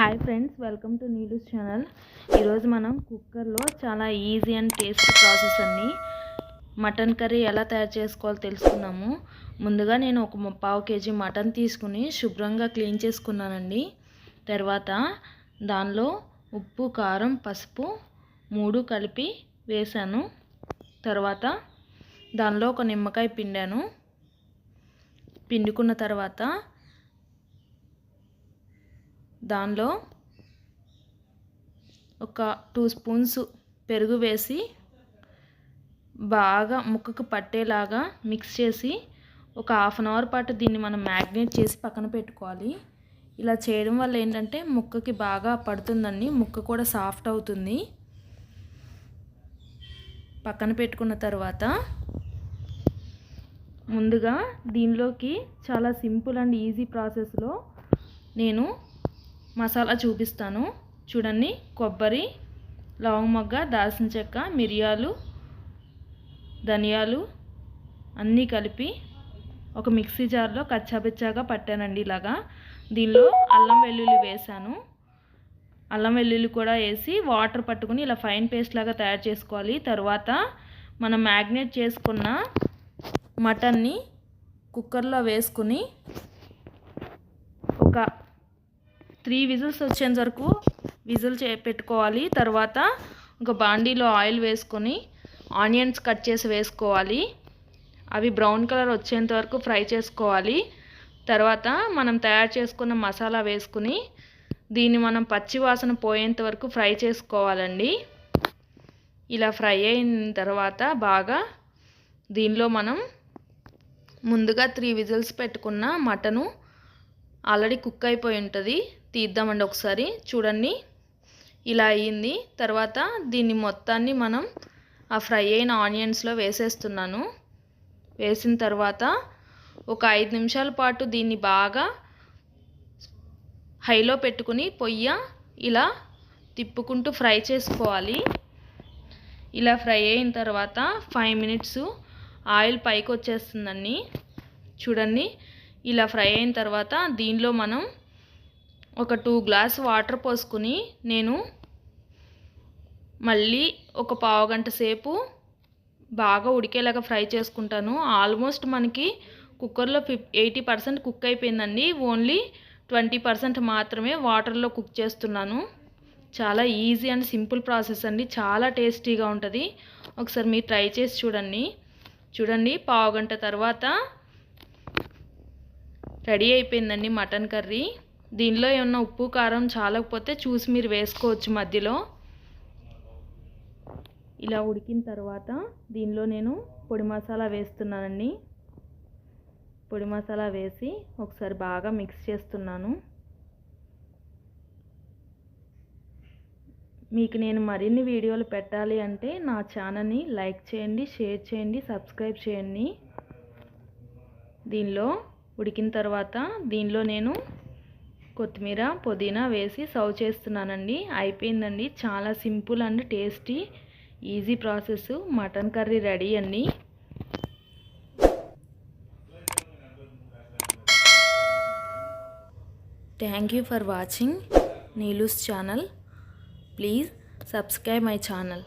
Hi friends welcome to Neelu's channel ఈరోజు మనం కుక్కర్లో చాలా ఈజీ అండ్ టేస్ట్ ప్రాసెస్ అన్ని. మటన్ కర్రీ ఎలా తయారు చేసుకోవాలో తెలుసుకున్నాము ముందుగా నేను ఒక పావు కేజీ మటన్ తీసుకుని శుభ్రంగా క్లీన్ చేసుకున్నానండి. తర్వాత దానిలో ఉప్పు కారం పసుపు మూడు కలిపి వేసాను తర్వాత దానిలో ఒక నిమ్మకాయ పిండాను. పిండుకున్న తర్వాత దానిలో ఒక టూ స్పూన్స్ పెరుగు వేసి బాగా ముక్కకు పట్టేలాగా మిక్స్ చేసి ఒక హాఫ్ అన్ అవర్ పాటు దీన్ని మనం మ్యాగ్నేట్ చేసి పక్కన పెట్టుకోవాలి. ఇలా చేయడం వల్ల ఏంటంటే ముక్కకి బాగా పడుతుందండి. ముక్క కూడా సాఫ్ట్ అవుతుంది. పక్కన పెట్టుకున్న తర్వాత ముందుగా దీనిలోకి చాలా సింపుల్ అండ్ ఈజీ ప్రాసెస్లో నేను మసాలా చూపిస్తాను. చూడండి కొబ్బరి లవంగ మొగ్గ దాల్చిన చెక్క మిరియాలు ధనియాలు అన్నీ కలిపి ఒక మిక్సీ జార్లో కచ్చాబిచ్చాగా పట్టానండి ఇలాగా. దీనిలో అల్లం వెల్లుల్లి వేసాను అల్లం వెల్లుల్లి కూడా వేసి వాటర్ పట్టుకుని ఇలా ఫైన్ పేస్ట్ లాగా తయారు చేసుకోవాలి. తర్వాత మనం మ్యాగ్నేట్ చేసుకున్న మటన్ని కుక్కర్లో వేసుకుని ఒక త్రీ విజిల్స్ వచ్చేంత వరకు విజిల్ చే పెట్టుకోవాలి. తర్వాత ఒక బాండీలో ఆయిల్ వేసుకొని ఆనియన్స్ కట్ చేసి వేసుకోవాలి. అవి బ్రౌన్ కలర్ వచ్చేంత వరకు ఫ్రై చేసుకోవాలి. తర్వాత మనం తయారు చేసుకున్న మసాలా వేసుకుని దీన్ని మనం పచ్చి వాసన పోయేంత వరకు ఫ్రై చేసుకోవాలండి. ఇలా ఫ్రై అయిన తర్వాత బాగా దీనిలో మనం ముందుగా త్రీ విజిల్స్ పెట్టుకున్న మటను ఆల్రెడీ కుక్ అయిపోయి ఉంటుంది. తీద్దామండి ఒకసారి. చూడండి. ఇలా అయ్యింది తర్వాత దీన్ని మొత్తాన్ని మనం ఆ ఫ్రై అయిన ఆనియన్స్లో వేసేస్తున్నాను. వేసిన తర్వాత ఒక ఐదు నిమిషాల పాటు దీన్ని బాగా హైలో పెట్టుకుని పొయ్య ఇలా తిప్పుకుంటూ ఫ్రై చేసుకోవాలి. ఇలా ఫ్రై అయిన తర్వాత ఫైవ్ మినిట్స్ ఆయిల్ పైకి వచ్చేస్తుందండి చూడండి. ఇలా ఫ్రై అయిన తర్వాత దీనిలో మనం ఒక టూ గ్లాస్ వాటర్ పోసుకుని నేను మళ్ళీ ఒక పావు గంట సేపు బాగా ఉడికేలాగా ఫ్రై చేసుకుంటాను. ఆల్మోస్ట్ మనకి కుక్కర్లో ఫిఫ్ ఎయిటీ పర్సెంట్ కుక్ అయిపోయిందండి. ఓన్లీ ట్వంటీ పర్సెంట్ మాత్రమే వాటర్లో కుక్ చేస్తున్నాను. చాలా ఈజీ అండ్ సింపుల్ ప్రాసెస్ అండి. చాలా టేస్టీగా ఉంటుంది. ఒకసారి మీరు ట్రై చేసి చూడండి. చూడండి పావు గంట తర్వాత రెడీ అయిపోయిందండి మటన్ కర్రీ. దీనిలో ఏమన్నా ఉప్పు కారం చాలకపోతే చూసి మీరు వేసుకోవచ్చు మధ్యలో. ఇలా ఉడికిన తర్వాత దీనిలో నేను పొడి మసాలా వేస్తున్నానండి. పొడి మసాలా వేసి ఒకసారి బాగా మిక్స్ చేస్తున్నాను. మీకు నేను మరిన్ని వీడియోలు పెట్టాలి అంటే నా ఛానల్ని లైక్ చేయండి షేర్ చేయండి సబ్స్క్రైబ్ చేయండి. దీనిలో ఉడికిన తర్వాత దీనిలో నేను కొత్తిమీర పుదీనా వేసి సర్వ్ చేస్తున్నానండి. అయిపోయిందండి. చాలా simple and tasty easy process. Mutton curry ready అండి. Thank you for watching Neelu's channel please subscribe my channel